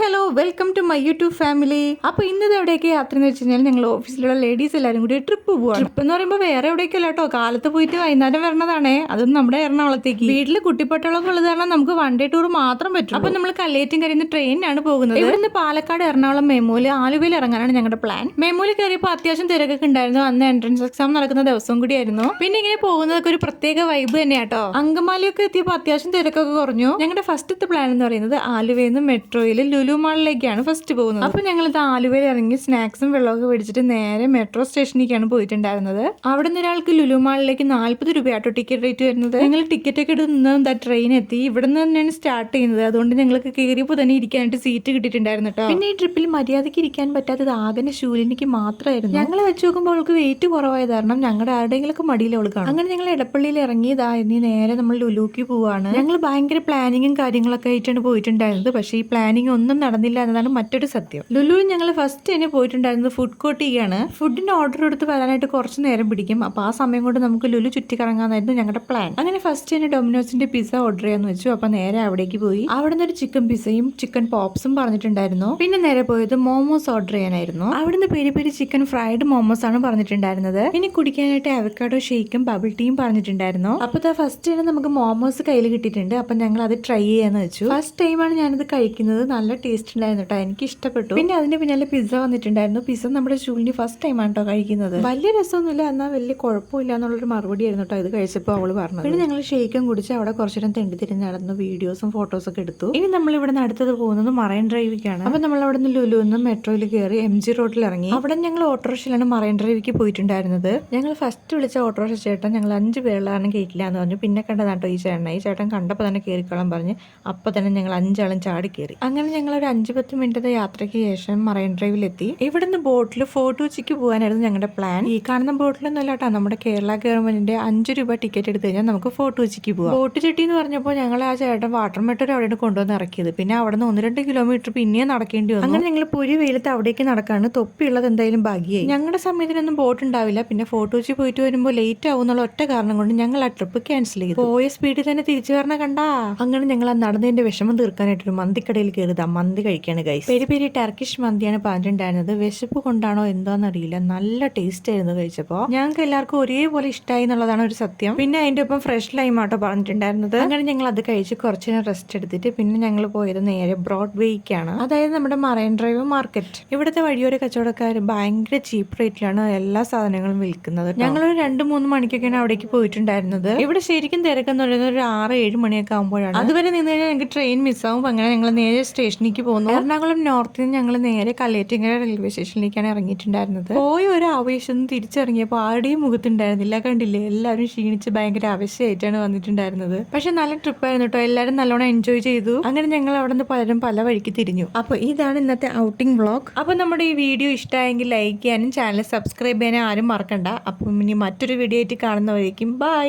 Hello welcome to my YouTube family അപ്പൊ ഇന്നത് എവിടെയൊക്കെ യാത്ര എന്ന് വെച്ച് കഴിഞ്ഞാൽ ഞങ്ങൾ ഓഫീസിലുള്ള ലേഡീസ് എല്ലാവരും കൂടി ട്രിപ്പ് പോവാണ്. ട്രിപ്പ് എന്ന് പറയുമ്പോൾ വേറെ എവിടേക്കല്ല കേട്ടോ. കാലത്ത് പോയിട്ട് വൈകുന്നേരം വരണതാണേ. അതും നമ്മുടെ എറണാകുളത്തേക്ക്. വീട്ടിൽ കുട്ടിപ്പട്ടളൊക്കെ ഉള്ളത് കാരണം നമുക്ക് വൺ ഡേ ടൂർ മാത്രം പറ്റും അപ്പൊ നമ്മൾ കല്ലേറ്റും കരയുന്ന ട്രെയിനിനാണ് പോകുന്നത്. ഇവിടുന്ന് പാലക്കാട് എറണാകുളം മെമൂൽ ആലുവയിൽ ഇറങ്ങാനാണ് ഞങ്ങളുടെ പ്ലാൻ മെമൂൽ കയറിയപ്പോൾ അത്യാവശ്യം തിരക്കൊക്കെ ഉണ്ടായിരുന്നു. അന്ന് എൻട്രൻസ് എക്സാം നടക്കുന്ന ദിവസം കൂടിയായിരുന്നു പിന്നെ ഇങ്ങനെ പോകുന്നതൊക്കെ ഒരു പ്രത്യേക വൈബ് തന്നെയാട്ടോ അങ്കമാലിയൊക്കെ എത്തിയപ്പോൾ അത്യാവശ്യം തിരക്കൊക്കെ കുറഞ്ഞു. ഞങ്ങളുടെ ഫസ്റ്റത്തെ പ്ലാൻ എന്ന് പറയുന്നത് ആലുവയിൽ നിന്ന് മെട്രോയിൽ ലുലു മാളിലേക്കാണ് ഫസ്റ്റ് പോകുന്നത്. അപ്പൊ ഞങ്ങൾ ഇത് ആലുവയിൽ ഇറങ്ങി സ്നാക്സും വെള്ളമൊക്കെ മേടിച്ചിട്ട് നേരെ മെട്രോ സ്റ്റേഷനിലേക്കാണ് പോയിട്ടുണ്ടായിരുന്നത്. അവിടെ നിന്ന് ഒരാൾക്ക് ലുലു മാളിലേക്ക് നാല്പത് രൂപയാട്ടോ ടിക്കറ്റ് റേറ്റ് വരുന്നത്. ഞങ്ങൾ ടിക്കറ്റ് ഒക്കെ എടുത്ത് ട്രെയിൻ എത്തി. ഇവിടെ നിന്ന് തന്നെയാണ് സ്റ്റാർട്ട് ചെയ്യുന്നത്. അതുകൊണ്ട് ഞങ്ങൾക്ക് കയറിയപ്പോൾ തന്നെ ഇരിക്കാനായിട്ട് സീറ്റ് കിട്ടിയിട്ടുണ്ടായിരുന്നു കേട്ടോ പിന്നെ ഈ ട്രിപ്പിൽ മര്യാദയ്ക്ക് ഇരിക്കാൻ പറ്റാത്തത് ആകെ ശൂലിനിക്ക് മാത്രമായിരുന്നു. ഞങ്ങൾ വെച്ച് നോക്കുമ്പോൾ അവൾക്ക് വെയിറ്റ് കുറവായത് കാരണം ഞങ്ങളുടെ ആരുടെയെങ്കിലും മടിയിൽ അവൾ കാണും. അങ്ങനെ ഞങ്ങൾ ഇടപ്പള്ളിയിൽ ഇറങ്ങിയതാ. ഇനി നേരെ നമ്മൾ ലുലുക്ക് പോവാണ്. ഞങ്ങൾ ഭയങ്കര പ്ലാനിങ്ങും കാര്യങ്ങളൊക്കെ ആയിട്ടാണ് പോയിട്ടുണ്ടായിരുന്നത്. പക്ഷേ ഈ പ്ലാനിങ് ഒന്നും നടന്നില്ല എന്നതാണ് മറ്റൊരു സത്യം. ലുലു ഞങ്ങൾ ഫസ്റ്റ് തന്നെ പോയിട്ടുണ്ടായിരുന്നത് ഫുഡ് കോർട്ടിയാണ് ഫുഡിന് ഓർഡർ എടുത്ത് വരാനായിട്ട് കുറച്ച് നേരം പിടിക്കും. അപ്പോൾ ആ സമയം കൊണ്ട് നമുക്ക് ലുലു ചുറ്റിക്കറങ്ങാന്നായിരുന്നു ഞങ്ങളുടെ പ്ലാൻ അങ്ങനെ ഫസ്റ്റ് തന്നെ ഡൊമിനോസിന്റെ പിസ്സ ഓർഡർ ചെയ്യാന്ന് വെച്ചു. അപ്പോൾ നേരെ അവിടേക്ക് പോയി. അവിടെ ഒരു ചിക്കൻ പിസ്സയും ചിക്കൻ പോപ്സും പറഞ്ഞിട്ടുണ്ടായിരുന്നു. പിന്നെ നേരെ പോയത് മോമോസ് ഓർഡർ ചെയ്യാനായിരുന്നു. അവിടുന്ന് peri peri chicken fried momos ആണ് പറഞ്ഞിട്ടുണ്ടായിരുന്നത്. ഇനി കുടിക്കാനായിട്ട് അവക്കാഡോ ഷേക്കും ബബിൾ ടീയും പറഞ്ഞിട്ടുണ്ടായിരുന്നു. അപ്പോൾ ഫസ്റ്റ് തന്നെ നമുക്ക് മോമോസ് കയ്യിൽ കിട്ടിയിട്ടുണ്ട്. അപ്പം ഞങ്ങൾ അത് ട്രൈ ചെയ്യാന്ന് വെച്ചു. ഫസ്റ്റ് ടൈമാണ് ഞാനത് കഴിക്കുന്നത്. നല്ല ടേസ്റ്റ് ഉണ്ടായിരുന്നു കേട്ടോ എനിക്ക് ഇഷ്ടപ്പെട്ടു പിന്നെ അതിന്റെ പിന്നാലെ പിസ്സ വന്നിട്ടുണ്ടായിരുന്നു. പിസ്സ നമ്മുടെ ചൂലിന് ഫസ്റ്റ് ടൈമാണ് കേട്ടോ കഴിക്കുന്നത്? വലിയ രസമൊന്നുമില്ല. എന്നാൽ വലിയ കുഴപ്പമില്ല എന്നുള്ളൊരു മറുപടി ആയിരുന്നു കേട്ടോ ഇത് കഴിച്ചപ്പോൾ അവൾ പറഞ്ഞു പിന്നെ ഞങ്ങൾ ഷേക്കും കുടിച്ച് അവിടെ കുറച്ചു നേരം തെണ്ടി തിരിഞ്ഞ് നടന്നു. വീഡിയോസും ഫോട്ടോസൊക്കെ എടുത്തു. ഇനി നമ്മൾ ഇവിടെ നിന്ന് അടുത്തത് പോകുന്നത് മറൈൻ ഡ്രൈവിക്കാണ് അപ്പൊ നമ്മൾ അവിടെ നിന്ന് ലുലു നിന്ന് മെട്രോയിൽ കയറി എം ജി റോഡിൽ ഇറങ്ങി. അവിടെ ഞങ്ങൾ ഓട്ടോറിക്ഷയിലാണ് മറൈൻ ഡ്രൈവിക്ക് പോയിട്ടുണ്ടായിരുന്നത്. ഞങ്ങൾ ഫസ്റ്റ് വിളിച്ച ഓട്ടോറിക്ഷ ചേട്ടൻ ഞങ്ങൾ അഞ്ച് പേരിലാണ് കേൾക്കില്ല എന്ന് പറഞ്ഞു. പിന്നെ കണ്ടതാട്ടോ ഈ ചേട്ടൻ. ഈ ചേട്ടൻ കണ്ടപ്പോൾ തന്നെ കയറിക്കോളാൻ പറഞ്ഞ്. അപ്പോൾ തന്നെ ഞങ്ങൾ അഞ്ചാളും ചാടി കയറി അങ്ങനെ ഞങ്ങൾ ഒരു അഞ്ച് പത്ത് മിനിറ്റത്തെ യാത്രയ്ക്ക് ശേഷം മറൈൻ ഡ്രൈവിൽ എത്തി ഇവിടുന്ന് ബോട്ടിൽ ഫോർട്ട് കൊച്ചിക്ക് പോകാനായിരുന്നു ഞങ്ങളുടെ പ്ലാൻ. ഈ കാണുന്ന ബോട്ടിലൊന്നും കേട്ടോ നമ്മുടെ കേരള ഗവൺമെന്റിന്റെ അഞ്ച് രൂപ ടിക്കറ്റ് എടുത്ത് കഴിഞ്ഞാൽ നമുക്ക് ഫോർട്ട് കൊച്ചിക്ക് പോകാം ബോട്ട് ചെട്ടി എന്ന് പറഞ്ഞപ്പോൾ ഞങ്ങൾ ആ ചേട്ടൻ വാട്ടർ മെട്ടർ അവിടെയാണ് കൊണ്ടുവന്ന് ഇറക്കിയത്. പിന്നെ അവിടെ നിന്ന് ഒന്ന് രണ്ട് കിലോമീറ്റർ പിന്നെയും നടക്കേണ്ടി വന്നു. അങ്ങനെ ഞങ്ങൾ പൊരി വെയിലത്ത് അവിടേക്ക് നടക്കാണ്. തൊപ്പിയുള്ളത് എന്തായാലും ഭാഗ്യമായി ഞങ്ങളുടെ സമയത്തിനൊന്നും ബോട്ട് ഉണ്ടാവില്ല. പിന്നെ ഫോർട്ട് കൊച്ചി പോയിട്ട് വരുമ്പോൾ ലേറ്റ് ആവും എന്നുള്ള ഒറ്റ കാരണം കൊണ്ട് ഞങ്ങൾ ആ ട്രിപ്പ് ക്യാൻസൽ ചെയ്തു. പോയ സ്പീഡിൽ തന്നെ തിരിച്ചു വരണ കണ്ടാ. അങ്ങനെ ഞങ്ങൾ ആ നടന്നതിന്റെ വിഷമം തീർക്കാനായിട്ട് ഒരു മന്തിക്കടയിൽ കയറിയതാ മന്തി കഴിക്കാണ് ഗൈസ് പെരി പെരി ടർക്കിഷ് മന്തിയാണ് പറഞ്ഞിട്ടുണ്ടായിരുന്നത്. വിശപ്പ് കൊണ്ടാണോ എന്താണെന്നറിയില്ല നല്ല ടേസ്റ്റ് ആയിരുന്നു കഴിച്ചപ്പോൾ ഞങ്ങൾക്ക് എല്ലാവർക്കും ഒരേപോലെ ഇഷ്ടമായി എന്നുള്ളതാണ് ഒരു സത്യം. പിന്നെ അതിന്റെ ഒപ്പം ഫ്രഷ് ലൈം ആട്ടോ പറഞ്ഞിട്ടുണ്ടായിരുന്നത്. അങ്ങനെ ഞങ്ങൾ അത് കഴിച്ച് കുറച്ച് നേരം റെസ്റ്റ് എടുത്തിട്ട് പിന്നെ ഞങ്ങൾ പോയത് നേരെ ബ്രോഡ് വേക്കാണ് അതായത് നമ്മുടെ മറൈൻ ഡ്രൈവ് മാർക്കറ്റ് ഇവിടുത്തെ വഴിയോര കച്ചവടക്കാർ ഭയങ്കര ചീപ്പ് റേറ്റിലാണ് എല്ലാ സാധനങ്ങളും വിൽക്കുന്നത് ഞങ്ങൾ ഒരു രണ്ട് മൂന്ന് മണിക്കൊക്കെയാണ് അവിടേക്ക് പോയിട്ടുണ്ടായിരുന്നത്. ഇവിടെ ശരിക്കും തിരക്കെന്ന് പറയുന്നത് ഒരു ആറ് ഏഴ് മണിയൊക്കെ ആകുമ്പോഴാണ് അതുവരെ നിന്ന് കഴിഞ്ഞാൽ ഞങ്ങൾക്ക് ട്രെയിൻ മിസ്സാവും അങ്ങനെ ഞങ്ങൾ നേരെ സ്റ്റേഷനിലേക്ക് പോകുന്നു എറണാകുളം നോർത്തിൽ നിന്ന് ഞങ്ങൾ നേരെ കല്ലേറ്റിങ്ങര റെയിൽവേ സ്റ്റേഷനിലേക്കാണ് ഇറങ്ങിയിട്ടുണ്ടായിരുന്നത്. പോയ ഒരു ആവേശം തിരിച്ചിറങ്ങിയപ്പോൾ ആരുടെയും മുഖത്തുണ്ടായിരുന്നില്ല കണ്ടില്ലേ? എല്ലാവരും ക്ഷീണിച്ച് ഭയങ്കര ആവശ്യമായിട്ടാണ് വന്നിട്ടുണ്ടായിരുന്നത്. പക്ഷെ നല്ല ട്രിപ്പായിരുന്നു കേട്ടോ എല്ലാവരും നല്ലോണം എൻജോയ് ചെയ്തു. അങ്ങനെ ഞങ്ങൾ അവിടെ നിന്ന് പലരും പല വഴിക്ക് തിരിഞ്ഞു. അപ്പോൾ ഇതാണ് ഇന്നത്തെ ഔട്ടിംഗ് വ്ളോഗ് അപ്പോൾ നമ്മുടെ ഈ വീഡിയോ ഇഷ്ടമായെങ്കിൽ ലൈക്ക് ചെയ്യാനും ചാനൽ സബ്സ്ക്രൈബ് ചെയ്യാനും ആരും മറക്കണ്ട. അപ്പം ഇനി മറ്റൊരു വീഡിയോ ആയിട്ട് കാണുന്നവരേക്കും ബൈ